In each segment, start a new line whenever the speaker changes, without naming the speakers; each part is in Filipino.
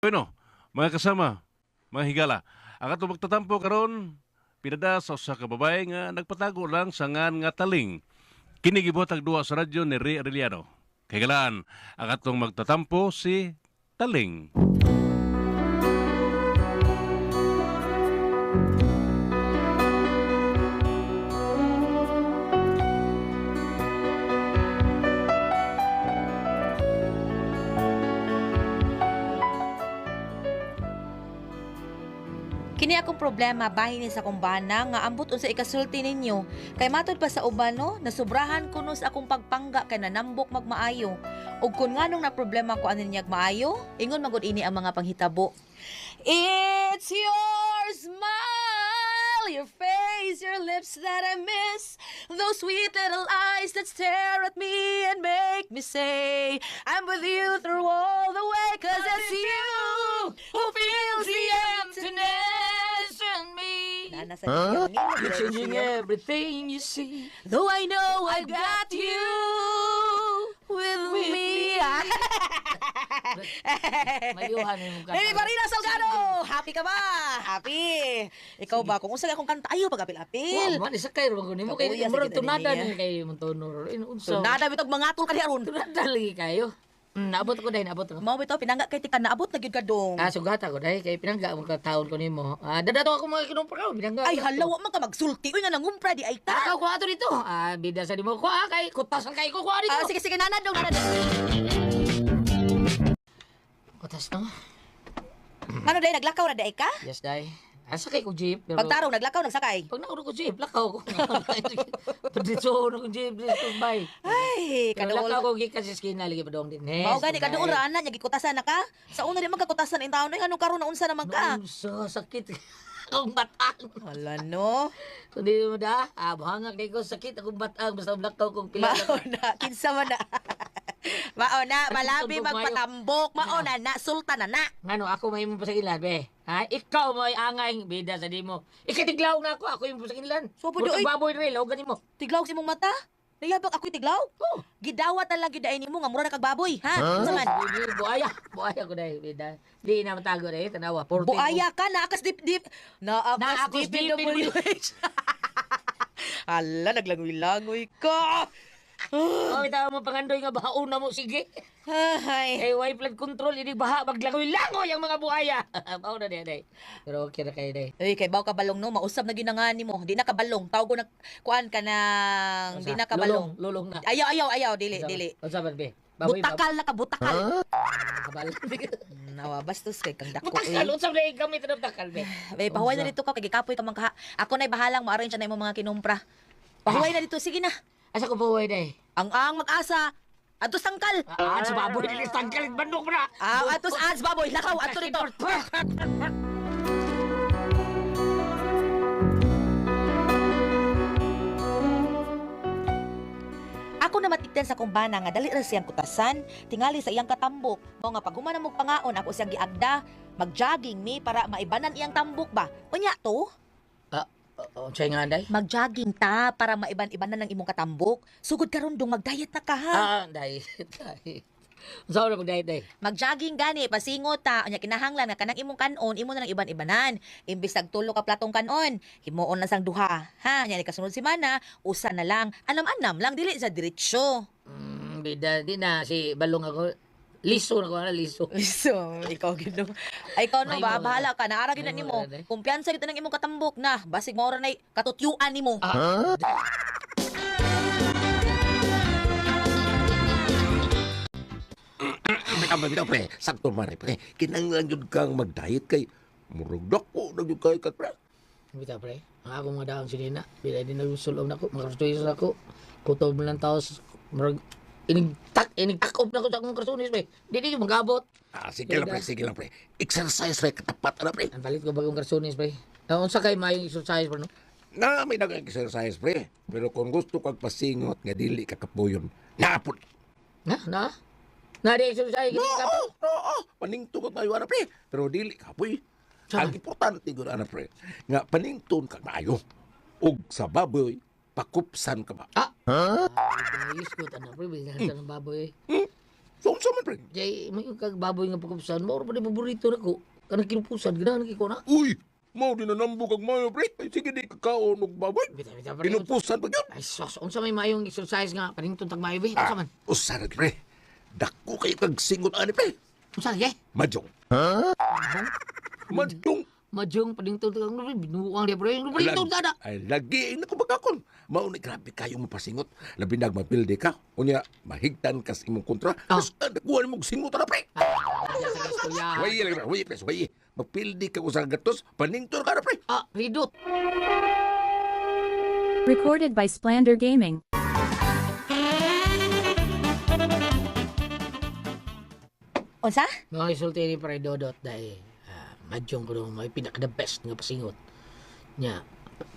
Bueno, mga kasama, mga higala, ang ato magtatampo karon pinada sa usa ka babae nga nagpatago lang sa ngan nga taling. Kini gibotag duwa sa radyo ni Ray Arellano. Kay galaan, ang atong magtatampo si Taling.
Kini akong problema bahin ni sa kumbana nga ambot unsa ikasulti ninyo kay matod pa sa uban no nasubrahan ko no sa akong pagpangga kay nanambok magmaayo ug kun nganong na problema ko anin niyag maayo ingon magud ini ang mga panghitabo It's your smile, your face, your lips that I miss. Those sweet little eyes that stare at me and make me say, I'm with you through all the way, cause it's you who feels the emptiness. Nana sa
You're changing everything you see.
Though I know I got you with, me.
Mayuhan mo ka.
Hey, Marina Salgado! Happy ka ba? Happy! Ikaw ba? Kung unsa akong kanta, ayaw pag-apil-apil.
Wow, man, isa kayo rin ko nimo. Kaya murag tunada
dali
na kayo mong tonor. Unsa?
Nada bitog mga atol ka diharon.
Tunada lagi kayo. Mm, naabot ko dahil, naabot ko.
Mao bitaw pinangga kay tika naabot na gyud ka dong.
Ah, sugata ko dahil kay pinangga mo ka taon ko nimo. Ah, dadato ako mga kinumpra ko, pinangga.
Ay
ko.
halawa man ka magsulti uy nga nangumpra di ay ka.
Takaw ko ato dito. Ah, bida sa nimo ko ah, kay kutas kay ko ko dito.
Ah, sige sige nana dong nana.
Kutas na.
Ano day naglakaw na di ay ka?
Yes, dai. Asa kay ko jeep. Pero...
Pagtarong naglakaw nagsakay.
Pag nauro ko jeep, lakaw ko. Na ko jeep, dito bay.
Ay,
Pero
kaduol.
lakaw ko gikas sa skina lagi pa dong din.
Mao gani
bay.
kaduol ra ana nya gikutasan na ka. Sa una di man ka kutasan in taon ay anong karon na unsa naman ka?
Noon sa sakit akong batang.
Hala no.
Kung di mo da, ah, buhangag na ko sakit akong batang. Basta lakaw kong pila.
Mao na kinsa man na. Mao na malabi
mayo.
magpatambok. Mao na na sultan na na.
Ngano, ako may mo pasakilan, be. Ha? Ikaw mo ay angay, bida sa di mo. Ikatiglaw na ako, ako yung pasakilan.
So, pwede, oy.
baboy rin, law ganin mo.
Tiglaw si mong mata. Nayabak ako'y tiglaw.
Oh,
Gidawat na lang gidain nimo nga mura na kag baboy, ha? Unsa man?
Di, di, buaya. Buaya ko dahil, bida. Di na matago dahil, tanawa. 14
Buaya ka na akas dip dip. Na akas
Naakas
dip in
dip in
WH. Hala naglangoy-langoy ka.
Oh, itaw mo pangandoy nga bahaon na mo, sige.
Ay.
Eh, way flood control, ini baha, maglangoy-langoy ang mga buaya. Bawo na di, day. Pero okay na kayo, day.
Uy, kay baw ka balong no, mausab na ginangani mo. Di na ka balong. Tawag ko na kuan ka nang di na ka balong.
Lulong, lulong na.
Ayaw, ayaw, ayaw, dili, dili.
Sabi, be? Baboy.
Butakal na ka, butakal.
Kabal.
Nawa, bastos kay kang dako.
Butakal, unsam na gamit ng takal, be.
Bay, pahuway na dito ka, kay gikapoy ka man kaha. Ako na'y bahalang ma-arrange na imong mga kinumpra. Pahuway na dito, sige na.
Asa ko buhay, day?
Ang ang mag-asa. Atos tangkal.
Ah, sa baboy, nilis tangkalit, bandok mo na.
Ah, atos ads baboy, lakaw ato dito. Ako na matikdan sa kumbana nga dali ra siyang kutasan, tingali sa iyang katambok. Mao nga pag humana mo pangaon ako siyang giagda, mag-jogging mi para maibanan iyang tambok ba. Unya to,
Oh, siya nga, day?
mag-jogging ta para maiban-ibanan ng imong katambok. Sugod karon dong mag-diet na ka ha.
Ah, day. Day. Saan na mag-diet, day?
Mag-jogging gani, pasingot ta, nya kinahanglan nga kanang imong kanon, imo na lang iban-ibanan. Imbis nagtulo ka platong kanon, himuon na sang duha. Ha, nya ni kasunod si mana, usa na lang, anam-anam lang dili sa diretsyo.
Mm, bida, di na. Si Balong ako. Liso na ko na, liso.
So, ikaw gino. Ay, ikaw no,
May
ba,
mo-
bahala ka, naara gina
may
nimo.
mo- eh.
Kumpiyansa kita ng imong katambok na, basig mo na katutyuan nimo.
Ah,
Tama bitaw pre, sakto man pre. Kinanglan jud kang mag-diet kay murag dako na jud kay kat pre.
bita, pre. Ang ako mga daang sinina. Bila di nagsulong na ko. Makastuyo sa ako. Kutob mo lang taos. Marag, inigtak, inigtakop na ko sa akong karsunis, pre. Di di yung magabot.
Ah, sige lang pre, sige lang pre. Exercise pre katapat na pre.
Ang palit ko bagong karsunis, pre. Ang unsa kay mayong exercise, pre, no?
Na may nag exercise pre. Pero kung gusto kag pasingot nga dili ka kapuyon, napon.
Na, na? Na di exercise,
No,
no.
no, paningto kag mayo ana pre. Pero dili kapoy. Ang importante gud ana pre, nga panington kag maayo. Ug sa baboy, pakupsan ka ba?
Ah! Ayos ko, pre. Bigyan sa ng baboy, eh.
So, unsa man pre? pre.
Jay, may kag baboy nga pagkapusan, mo pa di paborito na ko. Kanang kinupusan, ganahan ko na.
Uy, mao din nanambog kag mayo pre. Ay sige di kakaon og baboy.
Pre.
Pinupusan pa gyud.
Ay, sos, unsa may mayong exercise nga, paningtong tagmayo, be?
Ah,
Unsa man?
usara pre. Dako kayo kag singot ani pre.
Unsa, ge?
Majong. Ha? Majong.
Majong, paningtong tagmayo, binuang dia, pre. Paningtong dada.
Ay, lagi na ko bagakon. Mao ni grabe kayo mo pasingot. Labi nag mapilde ka. Unya, mahigtan ka sa imong kontra.
Ah.
Uh, nakuha mo singot na pre. Way, way, way, pre, way. Mapilde ka usang gatos, paningtor ka na pre.
Ah, ridot.
Recorded by Splander Gaming.
Unsa?
Mga isulti ni Pre Dodot dahil ah, majong ko may pinaka the best nga pasingot. Nya,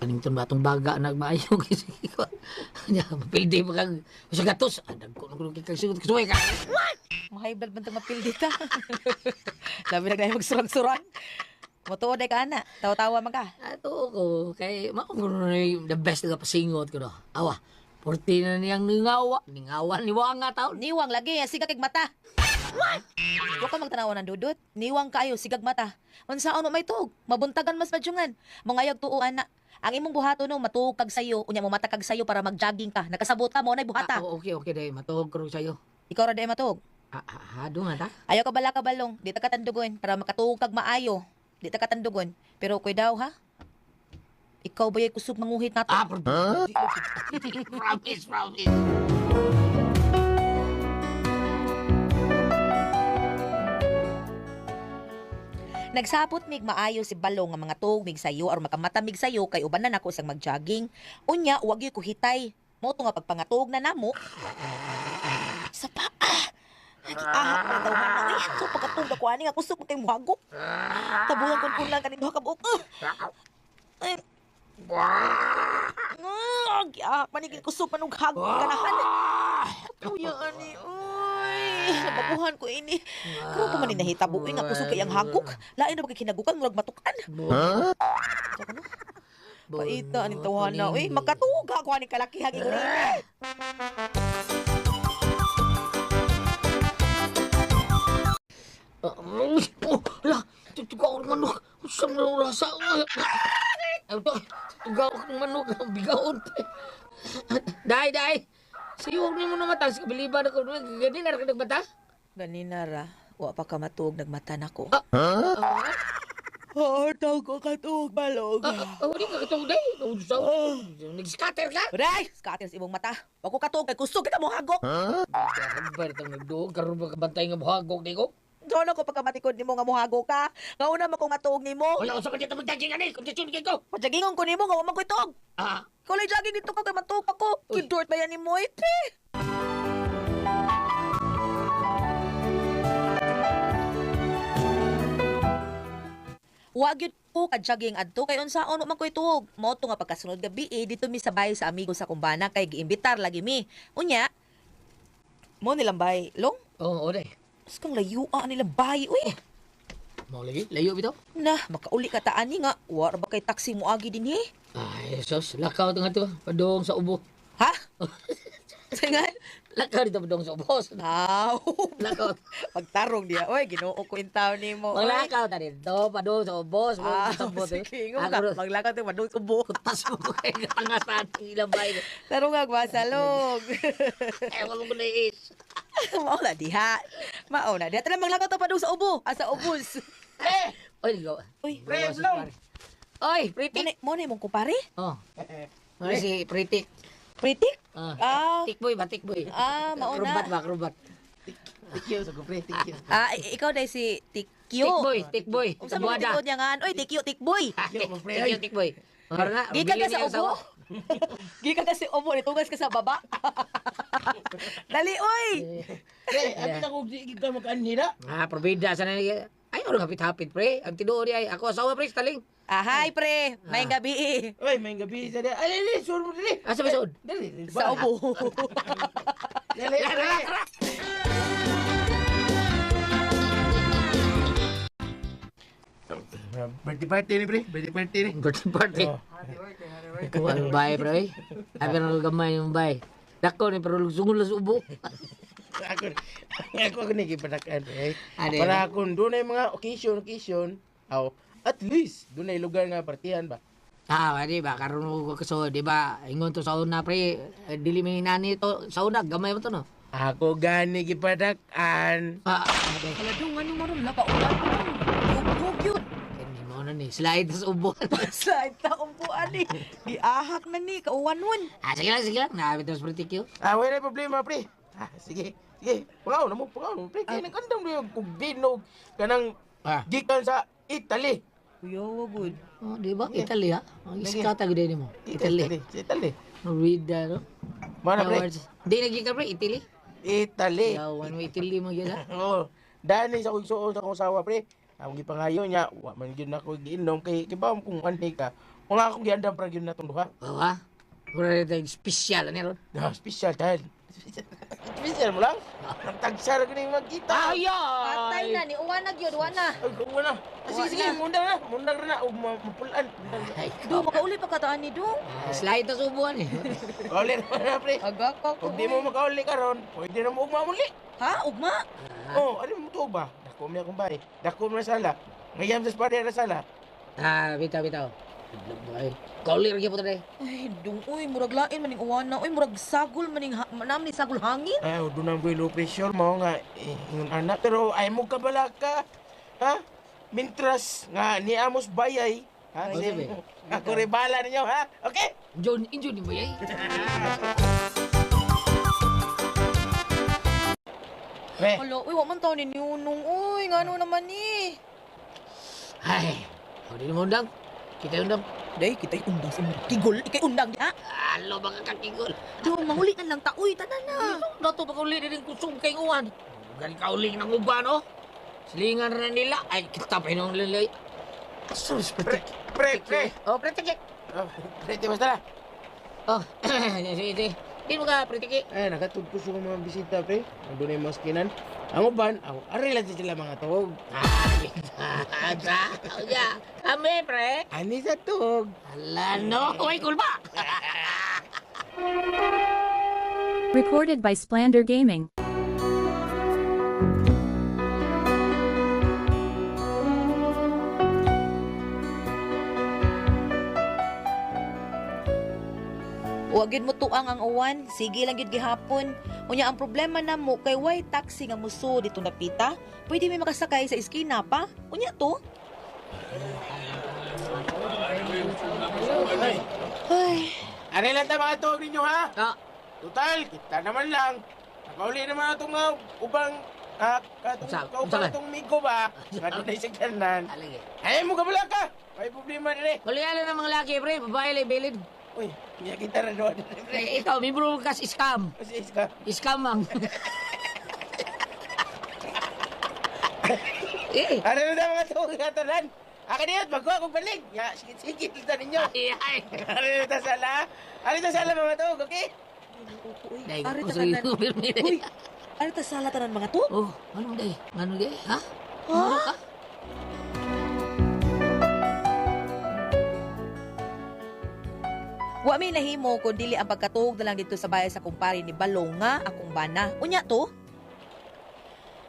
panington ba itong baga nagmaayo kasi ko. Nya, mapildi pa kang sa gatos. Ah, dagko na ko nung kikang singot. Kasuway ka.
Blood man itong mapildi ka. Sabi na kayo magsurang-surang. Motuod ay ka na. Tawa-tawa man ka.
Ato ko, kay makukulo na yung the best nga pasingot ko no. Awa, porti na niyang ningawa. Ningawa ni nga tao.
Niwang lagi, sigag kag mata. Wa ka magtanaw ng dudot. Niwang kayo, sigag mata. Unsaon mo may tuog? Mabuntagan mas madyungan. Mongayag tuuan na. Ang imong buhato no matuog kag sayo, unya mo mata kag sayo para mag-jogging ka. Nakasabot ka mo na buhata.
Ah, okay, okay dahil matuog ko sa'yo.
Ikaw ra day matuog.
Ah, ah, hado nga ta?
Ayaw ka bala ka balong, di ta katandugon para makatuog kag maayo. Di ta katandugon. Pero koy daw ha. Ikaw ba yung kusog manguhit nato?
Ah, promise, promise,
Nagsapot mig maayo si balong nga mga tuog mig sayo or makamatamig sayo kay uban na nako sang mag-jogging. Unya, wag gyud ko hitay. Mo nga pagpangatog na namo. Sa paa. Nagiahak pa daw man ay so pagkatog ako ani nga kusog kay muhagok. Tabuhan kun kun lang kanin duha ka buok. Ay. Ah, giahak manigil kusog manug hagok kanahan. Kuya ani, uy. Ko ini. Kung pa man ni nahitabo uy nga kusog kay ang hagok. Lain na ba kay kinagukan murag matukan. No? Paita ani tawhana uy makatuga ko ani kalakihan ingon ini.
Oh, lah, tugaw ng manok. Saan na rasa? Ito, tugaw ng manok. Bigaon. Day, day. Siyo ni mo na mata. Biliban ako. Gani na ka nagbata?
Ganina ra, wa pa ka matuog nagmata nako.
Ah,
Oh, taw ko katuog balog.
ah, ah, Hindi ka katong day. Nausaw. Nag-scatter ka?
Uday, skatil sa imong mata. Wa ko katuog kay kusog kita mo hagok.
Kabar itong nagdoon. Karoon ba kabantay nga buhagok di ko?
Doon ako pagkamatikod nimo nga mohagok ka. Ngauna man ko matuog nimo.
Wala ko sa kanya tamang daging ani. Kung kay ko.
Pajagingon ko nimo nga wa man ko itog.
Ah,
Kulay jogging dito ka kay matuog ako. Kidort ba yan ni mo ite? Wag yun po ka jogging adto kay unsaon man ko ituog. Mo to nga pagkasunod gabi eh, dito mi sabay sa amigo sa kumbana kay giimbitar lagi mi. Unya, mo nilang bay. Long,
oo, oh, day.
mas kang layuan nilang bay. Uy,
Mau lagi? Layo bitaw?
na, makauli ka taan ni nga. War ba kay taxi mo agi din eh?
Ay, sos. Lakaw ito nga ito. Padong sa ubo.
Ha? Singan?
Lakaw dito padong sa ubo.
Now,
Lakaw.
pagtarong diya. Oy, ginoo ko yung tao ni mo. oy.
Maglakaw ta dito. Padong sa ubo.
Ah,
sa ubo.
sige nga. Maglakaw tayo, madung tubo.
Kutas mo kay katangasan. Ilang bay.
Taro nga, gwasalog.
Ewan ko na is.
Mauna diha. Mauna diha. Tala maglakaw tayo padung sa ubo. Ah, sa ubos.
Eh! Oy, go.
Uy,
Pre, Oy, Pritik.
mo na mo kumpare?
Oh. Ano si Pritik?
Pretty?
Ah.
Ah,
Tikboy ba? Tikboy.
Ah, mauna.
Krubat ba? Krubat.
ah, i- ikaw dahil si Tikyo.
Tikboy. Tikboy.
Kung saan mo
Kabuada.
tikod niya nga, oy, Tikyo, Tikboy.
Tikyo, Tikboy. Para nga.
Di ka sa ubo. Di ka sa ubo, nitugas ka sa baba. Dali, oy!
Pre, abi na kung di ka makanira. Ah, probida sana niya. Ay, ano hapit-hapit, pre. Ang tinuod ay ako asawa, pre, taling.
Ah, hi, pre. May
Ah.
gabi.
Oy, may gabi sa dia. Ay, dali, sur mo dali.
Asa ba sud?
Dali, dali.
Sa ubo.
Dali, dali. Birthday party ni, pre. Birthday party ni.
Birthday party.
Oh.
Kuha ng bay, pre. Abi na gamay yung bay. Dako ni pero sungol sa ubo.
Ako, ako, ako nagipadakan, pre.
Ano
Para akong doon ay mga occasion, occasion, aw, at least, doon ay lugar nga partihan ba?
Ah, di ba? Karon mo kaso, di ba? Ingon to sa una, pre. eh, Dili may nani to sa una. Gamay mo to, no?
Ako gani gipadakan.
Ah.
Hala dong, ano mo ron? Lakaulan mo ron. Hugog yun.
Kani mo na ni. Slide sa ubo.
Slide ta umpuan ni. Giahak na ni, kauwan nun.
ah, sige lang, sige lang. Nakabit mo sa pritikyo.
Ah, wala problema, pre. Ah, sige, sige. Pangaw na mo, pangaw na mo, pre. Kaya nagkandang mo yung kung dinog kanang
Ah.
gikan sa Italy.
Kuya, wagod.
Oh, di ba? Italy, ha? Ang iskata gud mo. Italy.
Sa Italy.
Rida, no?
Mana, pre?
Awards. Di lagi ka, pre. Italy.
Italy.
Yawan mo Italy mo yun, ha?
Oo. Dani sa kong suon sa akong sawa, pre. Ang gipangayo niya, wa man gyud nako giinom kay kibaw kung anhi ka. Kung ako giandam pra gyud natong duha.
Oo, ha? Mura rin tayong special, ano ron?
Ah, special dahil. special mo lang. Nagtagsar ko na yung magkita.
Patay na ni, uwanag yun, wana.
Ay, kung wala. Ah, sige, sige, mundang na. Mundang na. O, ma- mapulaan. Mundang na.
Ay,
Do, makauli pa kataan ni Dong.
Ah, Slide sa ubuan, eh.
Kauli naman na, pre.
Agak pa ko.
Kung di mo makauli ka ron, pwede na mo ugma muli.
Ha? Ugma?
Oh, ano mo to ba? Dako mo na akong bahay. Dako mo na sala. Ngayam sa spade na sala.
Ah, bitaw, bitaw. Idlog mo, ay. Kaulir po tayo.
Ay, Dong, uy, murag lain maning uwana. Uy, murag sagol maning, ha- manam ni sagol hangin.
Ay, doon ang buhay low pressure mo nga. Eh, ingon anak. Pero ay mo ka bala ka. Ha? Mintras nga ni Amos Bayay. Ha?
Oh,
Si-
sabi.
Ako rin bahala ninyo, ha? Okay?
John, injo ni mo, ay.
Pre,
Hala, uy, wak man tao ni Nunong. Uy, ngano naman ni.
Ay, o di mo undang. Kita undang.
Day, kita'y undang sa mga kigol. Ikay undang niya.
Alo, mga kakigol.
Dong, mahuli na lang ta. Uy, tanan na.
Dato ba kauli din kusong kay uwan? Galing kauling ng uban, no? Silingan na nila. Ay, kita pa yung lalay. Sus,
pre, pre, pre.
Oh, pretike.
Oh, pre, di basta na.
Oh, sige, sige. Di mo ka, pretike.
Ay, nakatug ko sa mga bisita, pre. Doon na yung maskinan. Ang uban, ang ari lang sila mga tawag.
Ah, sa, ya. Kami, pre.
Ani sa tug.
Ala, no. Uy, kulba.
Recorded by Splander Gaming.
Wagid mo tuang ang uwan, sige lang gid gihapon. Unya ang problema na mo kay why taxi nga muso dito napita, pwede may makasakay sa iskina pa. Unya to. Ay,
Ari lang ta mga tawag ninyo, ha?
Ah,
Total, kita naman lang. Nakauli naman itong uh, ubang uh, katong,
man?
itong migo ba? Nga doon ay sigdanan.
alagi.
Ay, mo ka ka! May problema rin eh.
Kuliala ng mga laki, pre. Babae, lay, bilid.
Uy, niya kita rin doon.
Eh, ikaw, may bro kas scam.
Kasi iska.
Scam ang. eh,
Ano na mga tawag nga tanan? Akin niya, magkuha kong balik. Ya, sige-sige, kita ninyo.
ay, ay.
Ano na ta sala? Ano ta sala mga tawag, okay?
uy,
Dahil
ari ta
na.
Uy, ari ta sala tanan mga to?
Oh, ano day? Ano day? Ha?
Ha? Wa mi nahimo kun dili ang pagkatuog na lang dito sa bahay sa kumpare ni Balong nga akong bana. Unya to?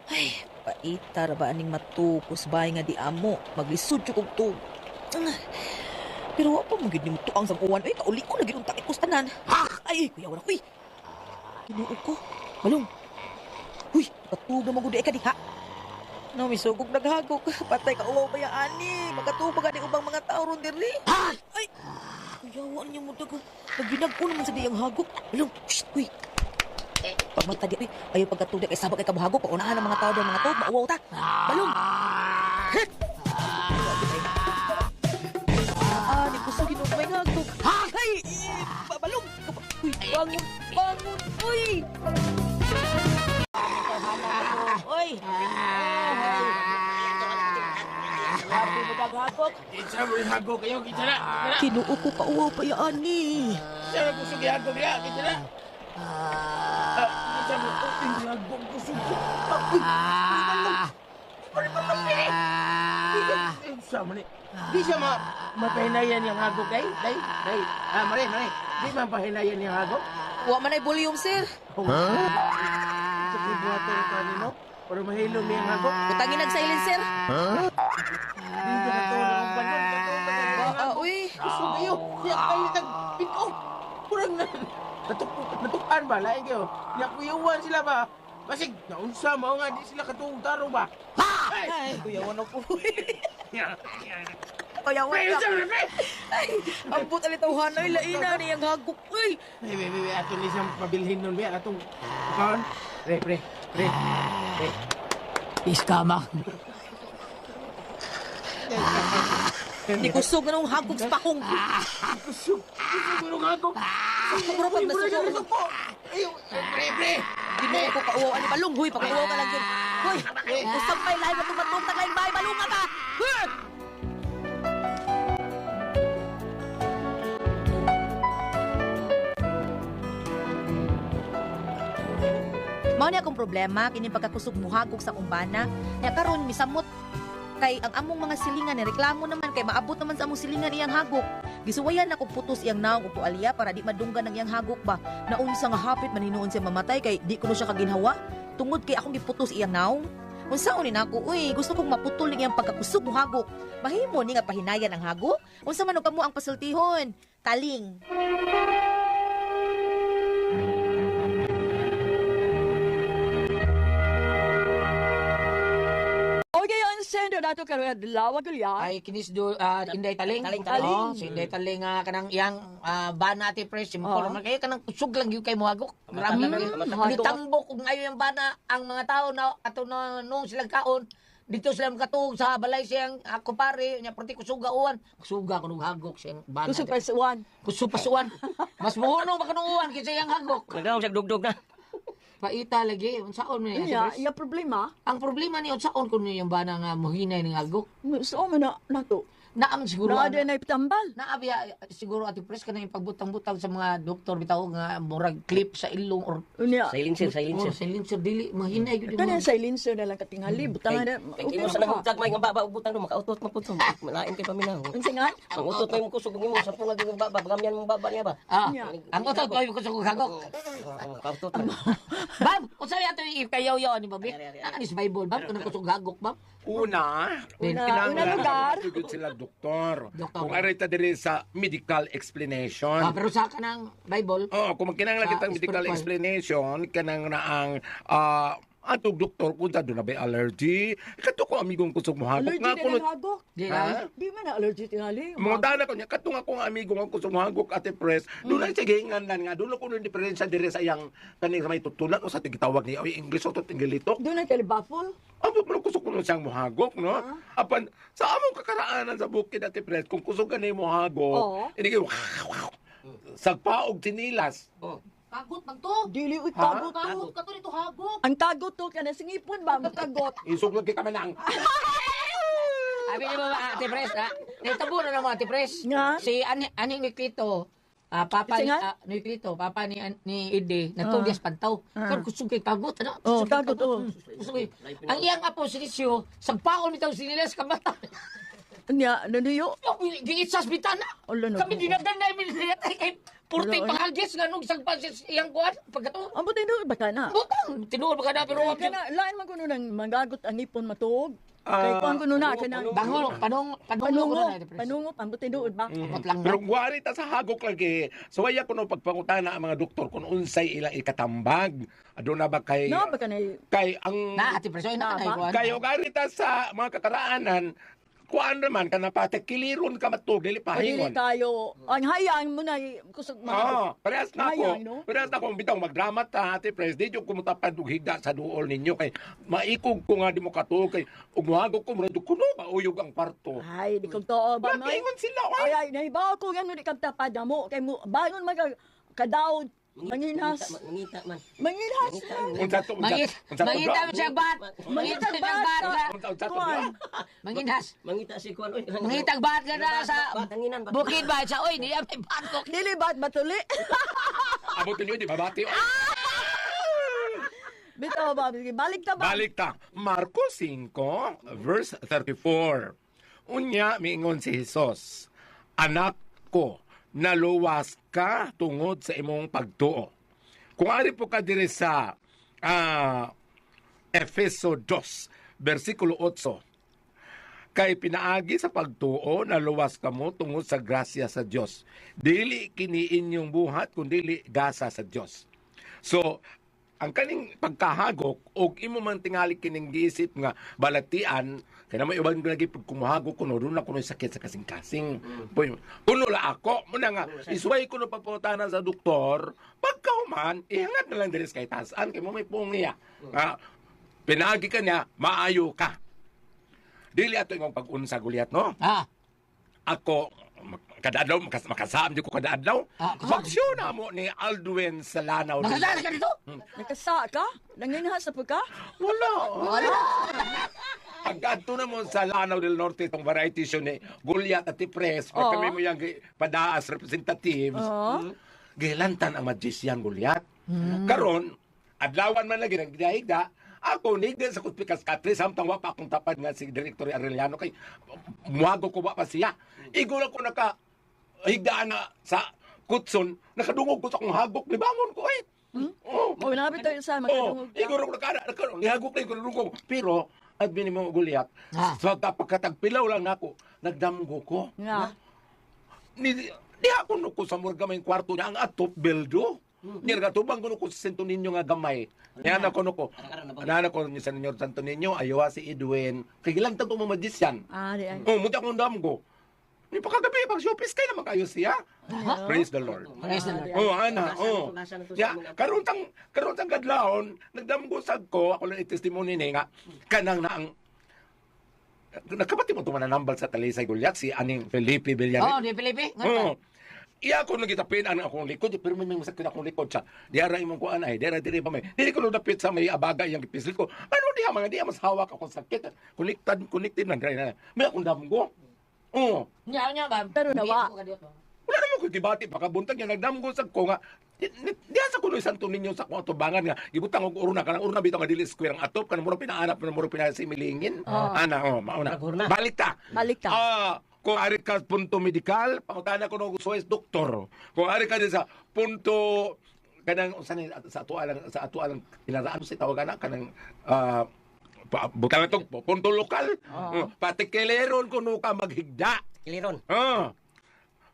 Ay, paitar ba aning matukos bahay nga di amo. Maglisod jud kog to. Ah, Pero wa pa magid ni tuang sa uwan. Ay, kauli ko lagi unta ikos tanan. Ay, kuya wala kuy. Tinuog ko. Balong. Uy, katuog na magudi ka diha. No, may sugog naghagok. Patay ka uwaw ba yan, ani? Magkatuba ka ni ubang mga tao ron diri. Ay! Kuyawaan niya mo dago. Naginag-o naman sa diyang hagok. Alam, shh, uy. Pagmata di, uy. Ayaw pagkatuda kay sabak kay kabuhagok. Paunahan ng mga tao doon, mga tao. Mauwaw ta. Balong! Ah, ni gusto ginog may hagok. Ay! Ba- Balong! Uy, bangon! Bangon! Uy! Uy! Daghagok.
Kinsa mo yung hago kayo, kinsa na?
Kinuo ko kauwaw pa yan, ani.
Kinsa na gusto yung hago niya, kinsa na? Ah, Kinsa mo, oh, yung hago gusto ko. Kinsa mo ni? Di siya ma mapahinayan yung hago kay? Day, day. Ah, mare, mare. Di mapahinayan yung hago?
Wa man ay volume, sir.
Kinsa sa kibuhaton ka nino. Para mahilo mi ang hagok.
Butangin nag silencer.
Na ang.
Ah, uy.
Gusto kayo. Siya kayo nagpito. Kurang na. Natuk natukan ba? Lain kayo. Niya kuyawan sila ba? Basig, naunsa mo nga di sila katong taro ba?
Ay, kuyawan ako.
Ya,
Kuyawan
Ay,
ka.
sir, ay!
Ambot ali tawhan ay laina ni ang hagok. Uy.
Ay, ay, ay, ato ni siyang pabilhin nun, be. Atong, kaon. Pre, pre, pre. Pre.
Iskama.
Di kusog na ng hagok sa pakong.
Kusog. Kusog mo nga ako.
Mura pag nasuko.
Ayaw, pre, pre.
Di mo ako kauwaw. Ano balong? Huy, pag-uwaw ka lang yun. Hoy, usap pa ilahin mo tumatong taglayin bahay. Balunga ka. Huh! Mao ni akong problema kini pagkakusog muhagog sa kumbana. Nya karon misamot kay ang among mga silingan ni reklamo naman kay maabot naman sa among silingan iyang hagok. Gisuwayan ako putos iyang naong upo alya para di madunggan ang iyang hagok ba. Naunsa nga hapit maninuon siya mamatay kay di ko na siya kaginhawa. Tungod kay akong giputos iyang naong. Unsaon ni nako, uy, gusto kong maputol ning iyang pagkakusog mo hagok. Mahimo ni nga pahinayan ang hagok. Unsa man kamo ang pasultihon? Taling.
Sendo nato karon adlaw gulya.
Ay kinis do ah, Inday Taling.
Taling,
taling.
Oh, si Inday Taling nga kanang iyang uh, bana ati pres simple
Oo.
man kayo kanang kusog lang gyud kay mohagok. Grabe
Mm,
na
mahagok.
Ni tambok kung ayo yung bana ang mga tao na ato na nung silang kaon dito sila makatuog sa balay siyang ako pare nya perti kusuga uwan kusuga kuno hagok siyang bana
Gusto pa sa uwan.
kusug pasuan mas muhuno ba kanong uwan yang hagok
Nagdaw siya dugdog na.
Paita lagi unsaon man
Iya,
niya
iya problema.
ang problema ni unsaon kuno yung bana nga mohinay ning hagok
So man na nato.
Naam siguro
Na ada na iptambal.
Naabiya siguro ati pres kanang pagbutang-butang sa mga doktor bitaw nga murag clip sa ilong or
Unya.
Silencer,
or
silencer.
silencer dili mahinay gyud
Kana
mo.
silencer na lang katingali. Butang na.
Kimo sa nagugtag may baba ubutang no makautot mo pud. Malain kay paminaw.
Unsa nga?
Ang utot may mo kusog nimo sa pungag ng baba, bagamyan mong baba niya ba?
Ah, ang utot ko sa hagok.
Ang kautot.
Bab, unsa yato ikayaw-yaw ni babi?
Ari, ari, ari.
Ano is Bible bab kuno kusog hagok bab?
Una,
Una, lugar.
Sila doktor.
Doktor.
Kung aray ta diri sa medical explanation.
Ah, pero sa kanang Bible,
Oo, kung magkinanglan
Sa
kitang medical explanation, kanang na ang ah atong doktor kung doon na ba allergy. Kato ko amigong kusog mo hagok.
Allergy
Nga
na
kuno,
ng hagok.
di
Ha?
na.
Di man na allergy tingali.
mga dana ko niya, kato nga kong amigo nga kusog mo hagok ate press, doon
Mm.
ay sige nga nga, doon ko nung diferensya dire sa iyang kaning sa may tutulan o sa tigitawag niya, o English o to tinggilitok.
Doon na kay baffle.
Amo mo kusog ko nun siyang mohagok, no?
Ah.
Apan, sa among kakaraanan sa bukid ate press, kung kusog ka na yung mohagok,
Oo.
hindi kayo, sagpaog tinilas.
Kagot man to.
Dili uy
Ha?
tagot.
Kagot ka to nito hagok.
Ang tagot to kana singipon ba makagot.
Isog lagi ka manang.
Abi ni ba ate pres ha? Nitabo na naman ate pres.
Nga.
Si ani ani Niklito, ah papa ni
nga?
ah, Niklito, papa ni ni Ide, natudyas pantaw. Kan kusog kay kagot ano?
Oh, kagot, oh.
Ang iyang apo si Lisyo, sagpaon bitaw sinilas kamata.
Nya nanuyo.
Giit sa bitana.
Ala na.
Kami dinagan na imin kay purti
Wala,
pangagis nga nung sagpa sa iyang kuan pagkato.
Ang buti do ba kana?
Butang, tinuod ba ka na pero wag
Kana lain man kuno nang magagot ang ipon matuog. Kay
Ah,
kuan kuno na kana.
Bangol, panong panong
Panungo,
ko na
panungo, ang buti doon ba?
Lang
Pero
na.
wari ta sa hagok lagi. So waya ko no pagpangutana ang mga doktor kung unsay ilang ikatambag. Ado na ba kay
Na ba kana
kay ang
Na ate pres, ay na
Na,
na
kayo gari ta sa mga kakaraanan kuan naman kana pate kiliron ka matug dili
Dili
pahingon.
tayo. Ang hayang mo na kusog mga.
parehas na ako.
no?
Parehas na ako bitaw magdrama ta ate pres. Di yung kumutapan og higda sa duol ninyo kay maikog ko nga di mo katuog kay umwagog ko murad kuno mauyog ang parto.
Ay, di kong too ba.
Nakaingon sila
Ay,
oy.
ay, naibaw ko nga di tapad na mo. Kay mo, bangon mga kadaw, manginhas.
Mangita man. Mangita man.
Unsa to,
mangita mo siya bat. Mangita siya bat. Manginhas.
Mangita si Kuan oy.
Mangitag bat ka na sa
ba?
bukid ba sa oy niya may batok.
Dili ba't batuli?
Abot niyo di babati.
Bitaw ba, balik ta ba?
Balik ta. Marcos 5, verse 34. Unya, miingon si Jesus, Anak ko, naluwas ka tungod sa imong pagtuo. Kung ari po ka diri sa ah, Efeso 2, versikulo 8. Kay pinaagi sa pagtuo na luwas kamo tungod sa grasya sa Dios. Dili kini inyong buhat kundi gasa sa Dios. So, ang kaning pagkahagok og imo man tingali kining giisip nga balatian kaya naman ibang lagi pag kumuhagok kuno na kuno sakit sa kasing-kasing. Puy, kuno la ako muna nga isway kuno paputanan sa doktor pagkauman ihangat na lang diri sa kay tasan kay mo may pungiya. Ah, pinagi ka niya maayo ka. Dili ato imong pag-unsa gulyat no.
Ah,
Ako kada adlaw makas makasam di ko kada adlaw.
Ah.
Pagsyon na mo ni Aldwin sa lanaw.
nakasali ka dito?
Nakasa ka? Nanginhas na pa ka?
Wala. Wala. Pagkadto na mo sa Lanao del Norte itong variety show ni Gulyat at Tipres, pag
Oo.
kami mo yung padaas representatives,
Oo.
hmm, gilantan ang magician Gulyat. Karon, adlawan man lagi ng gidahigda, ako nigda sa kuspikas katri samtang wa pa akong tapad nga si Director Arellano kay muago ko wa pa siya. Igo lang ko naka higdaan na sa kutson, nakadungog ko sa akong hagok, libangon ko eh. Oh.
O, nabi tayo sa
Oh,
makadungog ka.
iguro ko nakara, nihagok na iguro ko. Pero, at mo gulyat,
Ah.
sa tapagkatagpilaw lang nako, nagdamgo ko.
Nga.
Ni, di ako no ko sa murga may kwarto niya, ang atop beldo. Gatubang ko no ko sa Santo Niño nga gamay. Niya na ko no ko. Nana ko ni sa Niño Santo Niño, ayawa si Edwin. Kay ilang tanto mo magician.
Ah, di ay.
Oh, muti akong damgo. Ni pakagabi, pag showpiece kayo naman kayo siya. Praise the Lord.
Praise the Lord.
Oh, ana, oh. Ya, karon tang karon tang kadlawon, nagdamgusag ko, ako lang i-testimony ni nga kanang na ang Nakapati mo tumanan nambal sa Talisay Gulyat si Aning Felipe
Oh,
Villanueva.
di Felipe.
Oh. Iya ako nagitapin ang akong likod, pero may may masakit akong likod siya. Diara imong kuan ay, diara diri pa may. Dili ko dapit sa may abaga yang gipisil ko. Ano diha mga diha mas hawak akong sakit. Connected, connected man diri na. May akong damgo. Oh.
Nya, nya ba?
Pero nawa.
Wala naman ko gibati pakabuntag niya nagdamgusag ko nga di, di, diha sa kuno santo ninyo sa kuno tubangan nga gibutang og urna kanang urna bitaw nga dili square ang atop kanang mura pinaanap kanang mura pinasimilingin. Ana oh, mauna. Balik ta.
Balik ta.
Ah, kung ari ka punto medikal, pangutana ko ng suwes doktor. Kung ari ka din sa punto kanang ni sa ato lang sa ato lang ilaraan sa tawagan na kanang ah pa, butang itong punto lokal. Uh, patikeleron kuno ka maghigda.
Kiliron.
Ah.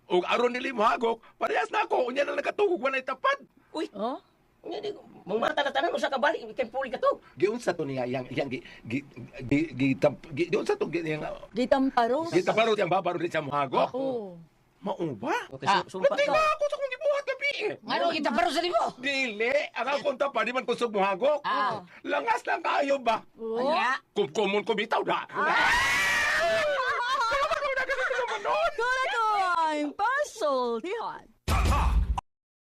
Ug aron nili mohagok, parehas na ako unya na nakatugog walay tapad.
Uy,
Oh?
nga di ko. Mga mata na tanan, usa ka balik, kay puli ka to.
Giunsa to niya yang yang gi gi gi, gi, giunsa to gi yang
Gitamparo?
gi taparo yang babaro di sa mohagok.
Oo.
Mao ba?
Okay,
Ah,
Pati
ka.
nga ako sa kong gibuhat gabi eh.
Ano kita pero sa libo?
Dili, ang akong tapa, di man kusog mohagok.
Ah.
Langas lang kayo ba?
Oo.
Nya.
Kum kumon kumitaw da.
Kala ko ang puzzle, Dihan.